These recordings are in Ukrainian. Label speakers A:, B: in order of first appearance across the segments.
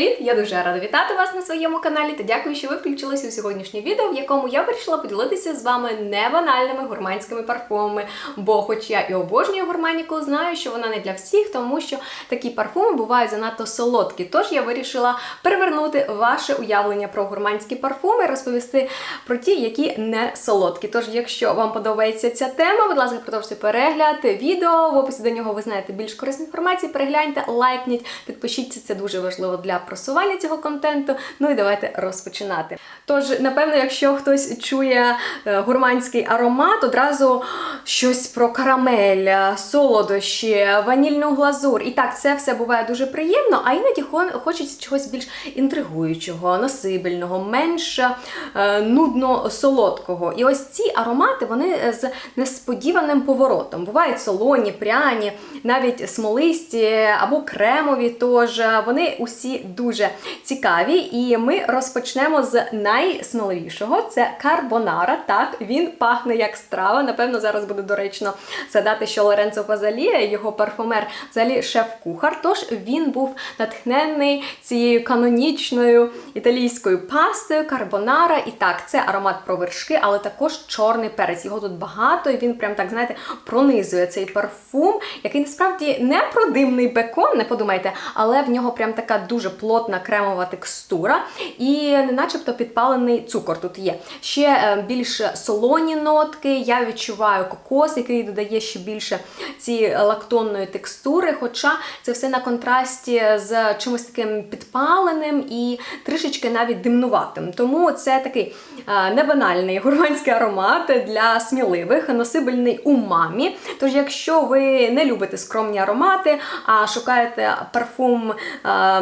A: привіт! Я дуже рада вітати вас на своєму каналі та дякую, що ви включилися у сьогоднішнє відео, в якому я вирішила поділитися з вами не банальними гурманськими парфумами. Бо, хоч я і обожнюю гурманіку, знаю, що вона не для всіх, тому що такі парфуми бувають занадто солодкі. Тож я вирішила перевернути ваше уявлення про гурманські парфуми, розповісти про ті, які не солодкі. Тож, якщо вам подобається ця тема, будь ласка, продовжуйте перегляд відео. В описі до нього ви знаєте більш корисної інформації. Перегляньте, лайкніть, підпишіться. Це дуже важливо для просування цього контенту. Ну і давайте розпочинати. Тож, напевно, якщо хтось чує е, гурманський аромат, одразу щось про карамель, е, солодощі, ванільну глазур. І так, це все буває дуже приємно, а іноді хочеться чогось більш інтригуючого, насибельного, менш е, нудно солодкого. І ось ці аромати вони з несподіваним поворотом. Бувають солоні, пряні, навіть смолисті або кремові. Тож вони усі дуже цікаві. І ми розпочнемо з найсміливішого. Це карбонара. Так, він пахне як страва. Напевно, зараз буде доречно згадати, що Лоренцо Фазалі, його парфумер, взагалі шеф-кухар. Тож він був натхнений цією канонічною італійською пастою карбонара. І так, це аромат про вершки, але також чорний перець. Його тут багато, і він прям так, знаєте, пронизує цей парфум, який насправді не про димний бекон, не подумайте, але в нього прям така дуже плотна кремова текстура, і не начебто підпалений цукор тут є. Ще е, більш солоні нотки. Я відчуваю кокос, який додає ще більше цієї лактонної текстури. Хоча це все на контрасті з чимось таким підпаленим і трішечки навіть димнуватим. Тому це такий е, небанальний гурманський аромат для сміливих, носибельний умамі. Тож, якщо ви не любите скромні аромати, а шукаєте парфум, е,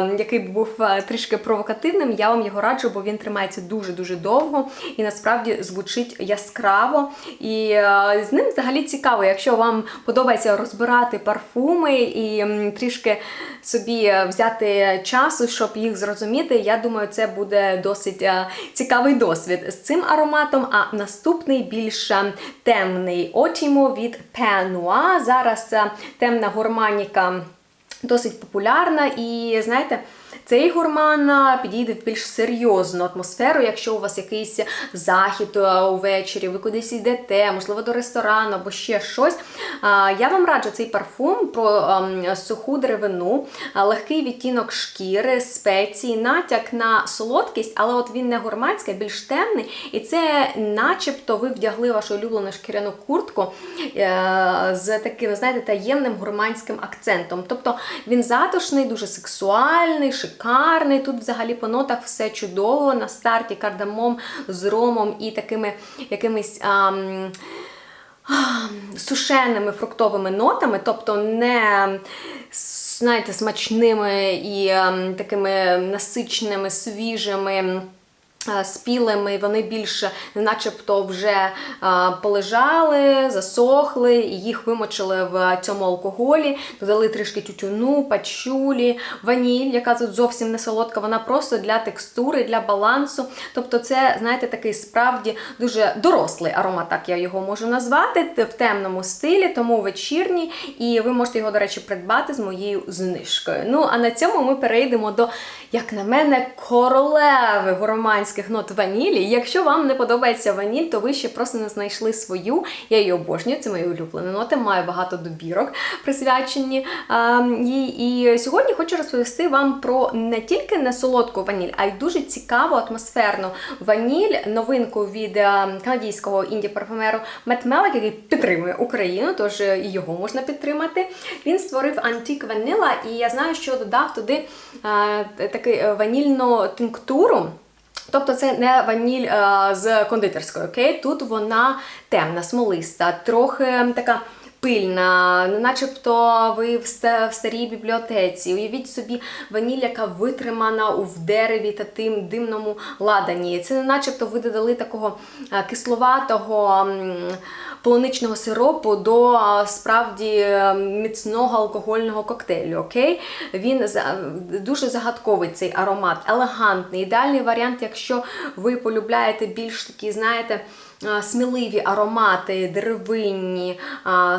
A: був е, трішки провокативним, я вам його раджу, бо він тримається дуже-дуже довго і насправді звучить яскраво. І е, з ним взагалі цікаво, якщо вам подобається розбирати парфуми і трішки собі взяти часу, щоб їх зрозуміти, я думаю, це буде досить е, цікавий досвід з цим ароматом. А наступний більш темний Отімо від Пенуа. Зараз темна гурманіка досить популярна, і знаєте. Цей гурман підійде в більш серйозну атмосферу, якщо у вас якийсь захід увечері, ви кудись йдете, можливо, до ресторану або ще щось. Я вам раджу цей парфум про суху деревину, легкий відтінок шкіри, спеції, натяк на солодкість, але от він не гурманський, більш темний. І це, начебто, ви вдягли вашу улюблену шкіряну куртку е, з таким, знаєте, таємним гурманським акцентом. Тобто він затишний, дуже сексуальний, шикарний. Тут взагалі по нотах все чудово. На старті кардамом з ромом і такими якимись. ам, Сушеними фруктовими нотами, тобто не знаєте, смачними і такими насиченими, свіжими. Е, Спілими, вони більше, начебто, вже е, полежали, засохли, і їх вимочили в цьому алкоголі, додали трішки тютюну, пачулі, ваніль, яка тут зовсім не солодка, вона просто для текстури, для балансу. Тобто, це, знаєте, такий справді дуже дорослий аромат, так я його можу назвати, в темному стилі, тому вечірній. І ви можете його, до речі, придбати з моєю знижкою. Ну, а на цьому ми перейдемо до, як на мене, королеви гурманських нот ванілі. Якщо вам не подобається ваніль, то ви ще просто не знайшли свою. Я її обожнюю, це мої улюблені ноти. Маю багато добірок присвячені їй. І сьогодні хочу розповісти вам про не тільки несолодку ваніль, а й дуже цікаву атмосферну ваніль, новинку від канадійського інді-парфумеру Мет Мелик, який підтримує Україну, тож е, і його можна підтримати. Він створив антик ванила, і я знаю, що додав туди а, таку ванільну тинктуру. Тобто це не ваніль е, з кондитерської, окей? Тут вона темна, смолиста, трохи така пильна, не начебто ви в старій бібліотеці. Уявіть собі ваніль, яка витримана в дереві та тим димному ладані. Це не начебто ви додали такого е, кисловатого. Полуничного сиропу до справді міцного алкогольного коктейлю. Окей? Він дуже загадковий цей аромат, елегантний, ідеальний варіант, якщо ви полюбляєте більш такі, знаєте, сміливі аромати, деревинні,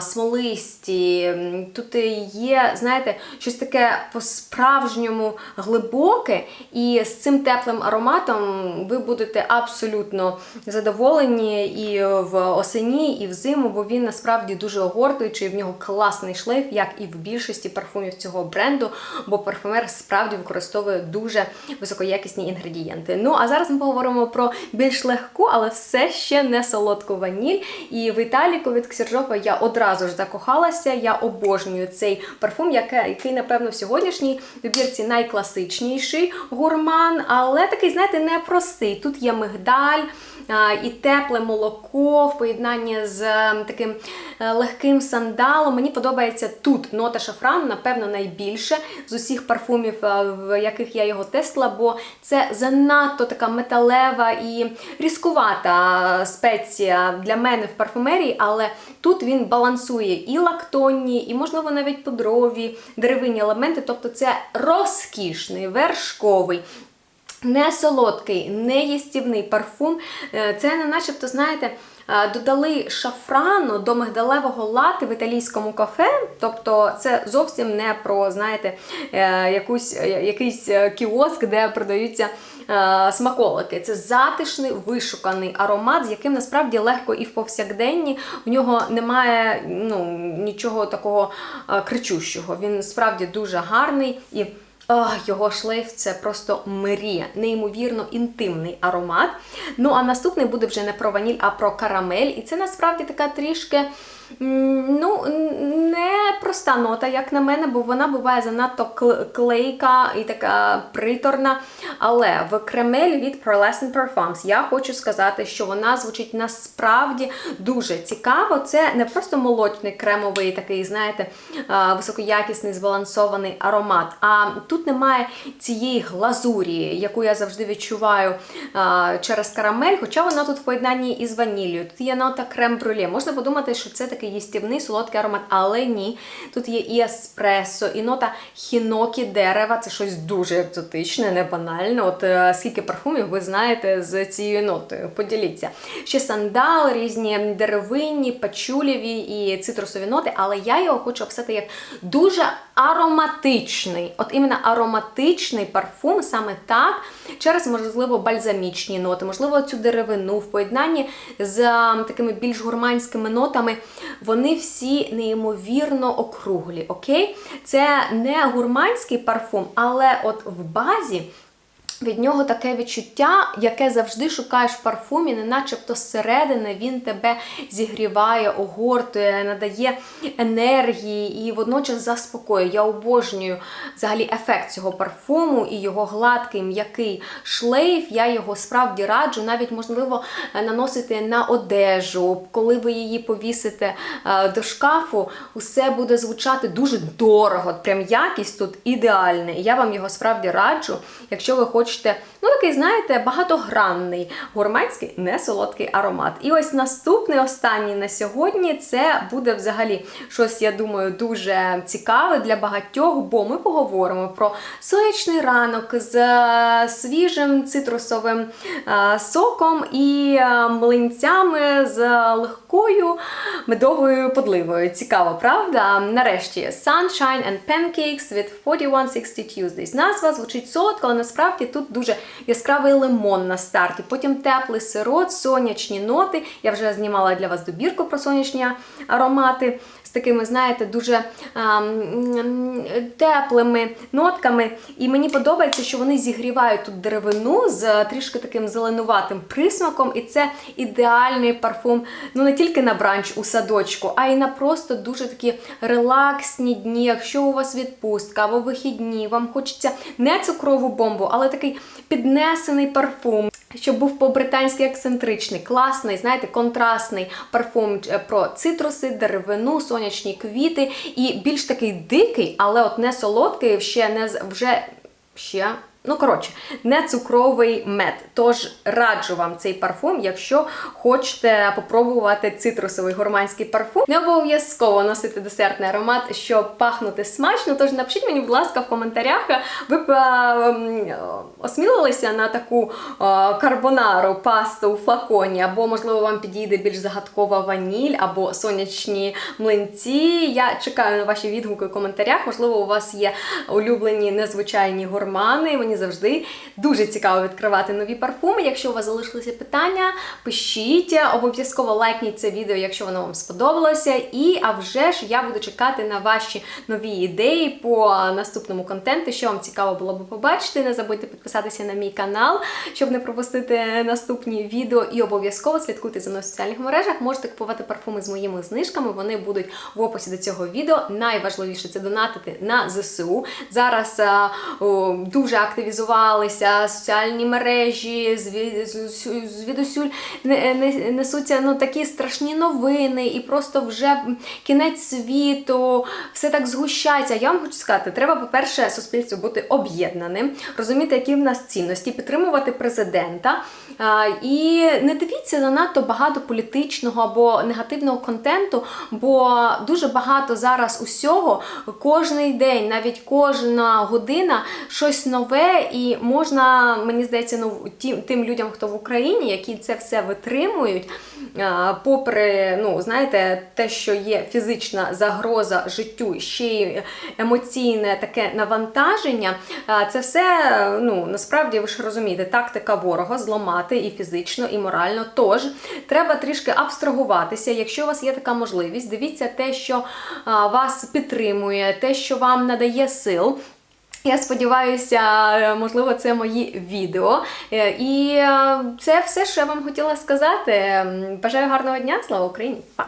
A: смолисті. Тут є, знаєте, щось таке по-справжньому глибоке, і з цим теплим ароматом ви будете абсолютно задоволені і в осені, і в зиму, бо він насправді дуже огортуючий, в нього класний шлейф, як і в більшості парфумів цього бренду, бо парфюмер справді використовує дуже високоякісні інгредієнти. Ну а зараз ми поговоримо про більш легку, але все ще не солодку ваніль. І в Італіку від Ксержопа я одразу ж закохалася. Я обожнюю цей парфум, який, напевно, в сьогоднішній добірці найкласичніший гурман, але такий, знаєте, непростий. Тут є мигдаль. І тепле молоко в поєднанні з е, таким е, легким сандалом. Мені подобається тут нота шафрану, напевно, найбільше з усіх парфумів, е, в яких я його тестила, бо це занадто така металева і різкувата спеція для мене в парфумерії, але тут він балансує і лактонні, і, можливо, навіть подрові, деревинні елементи. Тобто це розкішний, вершковий. Не солодкий, не їстівний парфум. Е, Це не начебто, знаєте, е, додали шафрану до мигдалевого лати в італійському кафе. Тобто це зовсім не про, знаєте, е, якусь, якийсь кіоск, де продаються смаколики. Це затишний, вишуканий аромат, з яким насправді легко і в повсякденні. В нього немає ну, нічого такого кричущого. Він справді дуже гарний і. Ах, його шлейф це просто мрія, неймовірно інтимний аромат. Ну, а наступний буде вже не про ваніль, а про карамель. І це насправді така трішки ну, не проста нота, як на мене, бо вона буває занадто клейка і така приторна. Але в кремель від Pearlescent Parfums я хочу сказати, що вона звучить насправді дуже цікаво. Це не просто молочний кремовий такий, знаєте, високоякісний збалансований аромат. А тут немає цієї глазурі, яку я завжди відчуваю через карамель, хоча вона тут в поєднанні із ваніллю. Тут є нота крем-брюле. Можна подумати, що це такий їстівний солодкий аромат, але ні. Тут є і еспресо, і нота хінокі дерева. Це щось дуже екзотичне, не банальне. От е, скільки парфумів ви знаєте з цією нотою. Поділіться. Ще сандал, різні деревинні, пачулєві і цитрусові ноти, але я його хочу описати як дуже ароматичний. От іменно ароматичний парфум, саме так, через, можливо, бальзамічні ноти, можливо, цю деревину в поєднанні з такими більш гурманськими нотами. Вони всі неймовірно округлі. Окей? Це не гурманський парфум, але от в базі. Від нього таке відчуття, яке завжди шукаєш в парфумі, не начебто зсередини він тебе зігріває, огортує, надає енергії і водночас заспокоює. Я обожнюю взагалі ефект цього парфуму і його гладкий, м'який шлейф. Я його справді раджу, навіть можливо наносити на одежу. Коли ви її повісите е, до шкафу, усе буде звучати дуже дорого. Прям якість тут ідеальна. Я вам його справді раджу, якщо ви хочете, ну такий, знаєте, багатогранний гурманський, не солодкий аромат. І ось наступний, останній на сьогодні, це буде взагалі щось, я думаю, дуже цікаве для багатьох, бо ми поговоримо про сонячний ранок з е, свіжим цитрусовим е, соком і е, млинцями з легкою медовою подливою. Цікаво, правда? Нарешті Sunshine and Pancakes від 4160 Tuesdays. Назва звучить солодко, але насправді тут дуже яскравий лимон на старті. Потім теплий сирот, сонячні ноти. Я вже знімала для вас добірку про сонячні аромати. З такими, знаєте, дуже а, теплими нотками. І мені подобається, що вони зігрівають тут деревину з трішки таким зеленуватим присмаком. І це ідеальний парфум ну не тільки на бранч у садочку, а й на просто дуже такі релаксні дні. Якщо у вас відпустка або вихідні, вам хочеться не цукрову бомбу, але такий піднесений парфум. Щоб був по-британськи ексцентричний, класний, знаєте, контрастний парфум е, про цитруси, деревину, сонячні квіти і більш такий дикий, але от не солодкий, ще не вже ще. Ну, коротше, не цукровий мед. Тож раджу вам цей парфум, якщо хочете попробувати цитрусовий гурманський парфум. Не обов'язково носити десертний аромат, щоб пахнути смачно. Тож напишіть мені, будь ласка, в коментарях, ви б е, осмілилися на таку е, карбонару, пасту у флаконі, або, можливо, вам підійде більш загадкова ваніль, або сонячні млинці. Я чекаю на ваші відгуки в коментарях. Можливо, у вас є улюблені незвичайні гурмани. Мені завжди дуже цікаво відкривати нові парфуми. Якщо у вас залишилися питання, пишіть, обов'язково лайкніть це відео, якщо воно вам сподобалося. І а вже ж я буду чекати на ваші нові ідеї по наступному контенту, що вам цікаво було би побачити. Не забудьте підписатися на мій канал, щоб не пропустити наступні відео. І обов'язково слідкуйте за мною в соціальних мережах. Можете купувати парфуми з моїми знижками. Вони будуть в описі до цього відео. Найважливіше це донатити на ЗСУ. Зараз а, о, дуже активізувалися соціальні мережі, звідусюль не- не- несуться ну, такі страшні новини, і просто вже кінець світу, все так згущається. Я вам хочу сказати, треба, по-перше, суспільству бути об'єднаним, розуміти, які в нас цінності, підтримувати президента. І не дивіться занадто багато політичного або негативного контенту, бо дуже багато зараз усього, кожний день, навіть кожна година щось нове, і можна, мені здається, ну тим, тим людям, хто в Україні, які це все витримують, попри, ну знаєте, те, що є фізична загроза життю, ще й емоційне таке навантаження, це все ну насправді ви ж розумієте, тактика ворога зламати і фізично, і морально. Тож треба трішки абстрагуватися. Якщо у вас є така можливість, дивіться те, що вас підтримує, те, що вам надає сил. Я сподіваюся, е, можливо, це мої відео. Е, І е, це все, що я вам хотіла сказати. Бажаю гарного дня, слава Україні!